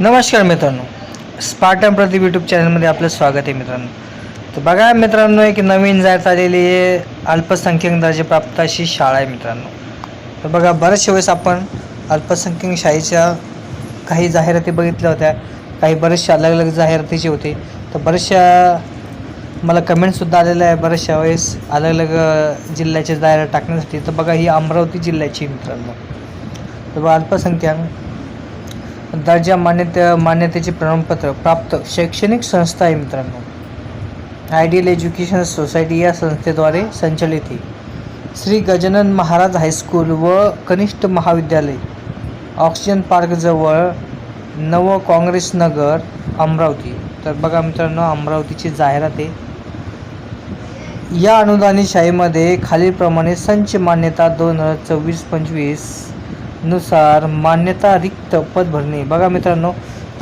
नमस्कार मित्रांनो. Spartan Pradeep YouTube चॅनलमध्ये आपलं स्वागत आहे मित्रांनो. तर बघा मित्रांनो एक नवीन जाहिरात आलेली आहे. अल्पसंख्याक दर्जाप्राप्त अशी शाळा आहे मित्रांनो. तर बघा बऱ्याचशा वेळेस आपण अल्पसंख्याक शाळेच्या काही जाहिराती बघितल्या होत्या. काही बऱ्याचशा अलग अलग जाहिरातीचे होते. तर बऱ्याचशा मला कमेंटसुद्धा आलेल्या आहे बऱ्याचशा वेळेस अलग अलग जिल्ह्याच्या जाहिरात टाकण्यासाठी. तर बघा ही अमरावती जिल्ह्याची मित्रांनो. तर बघा अल्पसंख्याक दर्जा मान्यते मान्यतेचे प्रमाणपत्र प्राप्त शैक्षणिक संस्था आहे मित्रांनो. आयडियल एज्युकेशन सोसायटी या संस्थेद्वारे संचलित आहे. श्री गजानन महाराज हायस्कूल व कनिष्ठ महाविद्यालय ऑक्सिजन पार्कजवळ नव काँग्रेस नगर अमरावती. तर बघा मित्रांनो अमरावतीची जाहिरात आहे. या अनुदानित शाळेमध्ये खालीलप्रमाणे संच मान्यता दोन हजार चोवीस पंचवीस नुसार मान्यता रिक्त पद भरणे. बघा मित्रांनो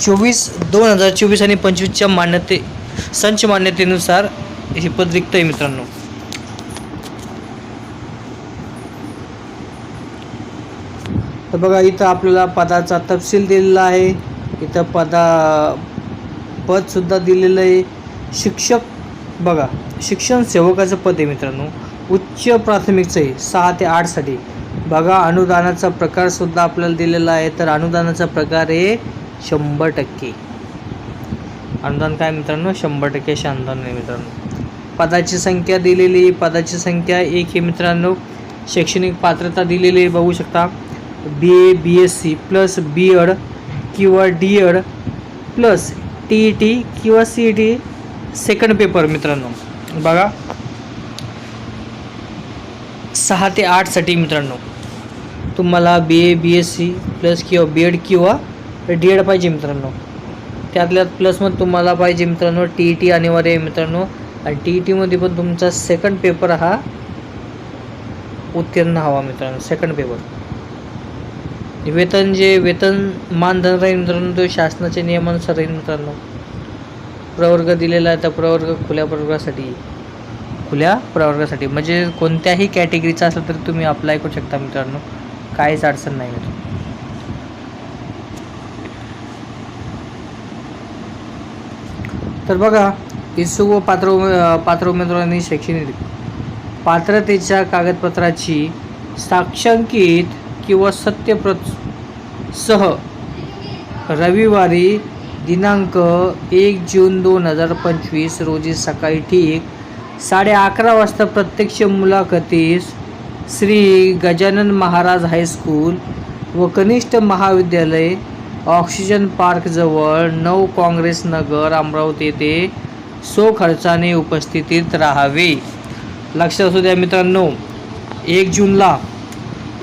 चोवीस दोन हजार चोवीस आणि पंचवीसच्या मान्यते संच मान्यतेनुसार हे पद रिक्त आहे मित्रांनो. तर बघा इथं आपल्याला पदाचा तपशील दिलेला आहे. इथं पदा पदसुद्धा दिलेलं आहे. शिक्षक बघा शिक्षण सेवकाचं पद आहे मित्रांनो. उच्च प्राथमिकचं आहे सहा ते आठसाठी बघा अनुदानाचा प्रकारसुद्धा आपल्याला दिलेला आहे. तर अनुदानाचा प्रकार आहे शंभर टक्के. अनुदान काय मित्रांनो? शंभर टक्के शानदान अनुदान आहे मित्रांनो. पदाची संख्या दिलेली पदाची संख्या एक हे मित्रांनो. शैक्षणिक पात्रता दिलेली आहे बघू शकता. B A B S C plus B Ed किंवा D Ed plus T E T किंवा C E T second paper मित्रांनो. बघा. सहा ते आठसाठी मित्रांनो. तुम्हाला B A B S C plus किंवा बी एड किंवा डी एड पाहिजे मित्रांनो. त्यातल्यात प्लसमध्ये तुम्हाला पाहिजे मित्रांनो टी ई टी अनिवार्य आहे मित्रांनो. आणि टी ई टीमध्ये पण तुमचा सेकंड पेपर हा उत्तीर्ण हवा मित्रांनो सेकंड पेपर वेतन जे वेतन मानधन राहील मित्रांनो तो शासनाच्या नियमानुसार राहील मित्रांनो. प्रवर्ग दिलेला आहे त्या प्रवर्ग खुल्या प्रवर्गासाठी. खुल्या प्रवर्गासाठी. म्हणजे कोणत्याही कॅटेगरीचा असलं तर तुम्ही अप्लाय करू शकता मित्रांनो. काहीच अडचण नाही आहे तर बघा इच्छुक व पात्र उमे- पात्र उमेदवारांनी शैक्षणिक पात्रतेच्या कागदपत्राची साक्षांकित किंवा सत्यप्रत सह रविवारी दिनांक एक जून दोन हजार पंचवीस रोजी सकाळी ठीक साडे अकरा वाजता प्रत्यक्ष मुलाखतीस श्री गजानन महाराज हायस्कूल व कनिष्ठ महाविद्यालय ऑक्सिजन पार्कजवळ नऊ काँग्रेस नगर अमरावती येथे सो खर्चाने उपस्थितीत राहावे. लक्षात असू द्या मित्रांनो एक जूनला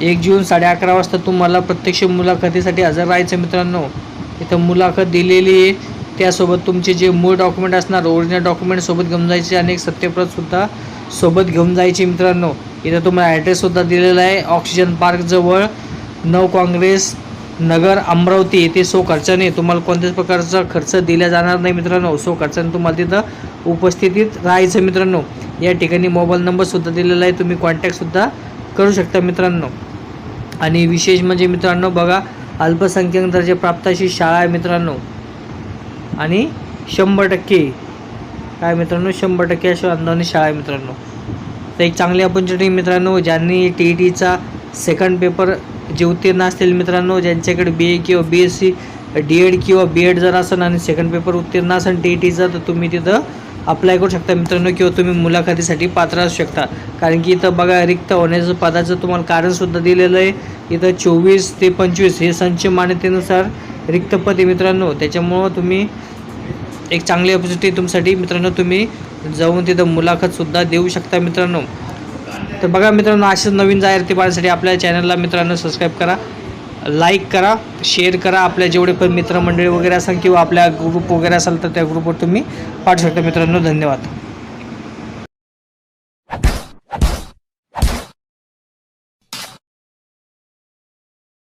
एक जून साडे अकरा वाजता तुम्हाला प्रत्यक्ष मुलाखतीसाठी हजर राहायचं मित्रांनो. इथं मुलाखत दिलेली आहे. त्यासोबत तुमचे जे मूळ डॉक्युमेंट असणार ओरिजिनल डॉक्युमेंट सोबत घेऊन जायचे आणि एक सत्यप्रतसुद्धा सोबत घेऊन जायचे मित्रांनो. इथं तुम्हाला ॲड्रेससुद्धा दिलेला आहे. ऑक्सिजन पार्कजवळ नव काँग्रेस नगर अमरावती येथे सो खर्चाने तुम्हाला कोणत्याच प्रकारचा खर्च दिला जाणार नाही मित्रांनो. सो खर्चाने तुम्हाला तिथं उपस्थितीत राहायचं मित्रांनो. या ठिकाणी मोबाईल नंबरसुद्धा दिलेला आहे. तुम्ही कॉन्टॅक्टसुद्धा करू शकता मित्रांनो. आणि विशेष म्हणजे मित्रांनो बघा अल्पसंख्याक दर्जा प्राप्त अशी शाळा आहे मित्रांनो. आणि शंभर टक्के. काय मित्रांनो शंभर टक्के अशी अनुदानित शाळा आहे मित्रांनो. तर एक चांगली ऑपॉर्च्युनिटी मित्रांनो ज्यांनी टी ई टीचा सेकंड पेपर जे उत्तीर्ण असतील मित्रांनो ज्यांच्याकडे बी ए किंवा B S C D Ed किंवा बी एड जर असेल आणि सेकंड पेपर उत्तीर्ण असेल टी ई टीचा तर तुम्ही तिथं अप्लाय करू शकता मित्रांनो किंवा तुम्ही मुलाखतीसाठी पात्र असू शकता. कारण की इथं बघा रिक्त होण्याचं पदाचं तुम्हाला कारणसुद्धा दिलेलं आहे. इथं चोवीस ते पंचवीस हे संच मान्यतेनुसार रिक्त पद आहे मित्रांनो त्याच्यामुळं तुम्ही एक चांगली ऑपॉर्च्युनिटी तुमच्यासाठी मित्रांनो तुम्ही जाऊन तिथं मुलाखतसुद्धा देऊ शकता मित्रांनो. तर बघा मित्रांनो अशाच नवीन जाहिराती पाहण्यासाठी आपल्या चॅनलला मित्रांनो सबस्क्राईब करा लाईक करा शेअर करा आपल्या जेवढे पण मित्रमंडळी वगैरे असेल किंवा आपल्या ग्रुप वगैरे असेल तर त्या ग्रुपवर तुम्ही पाठवू शकता मित्रांनो. धन्यवाद.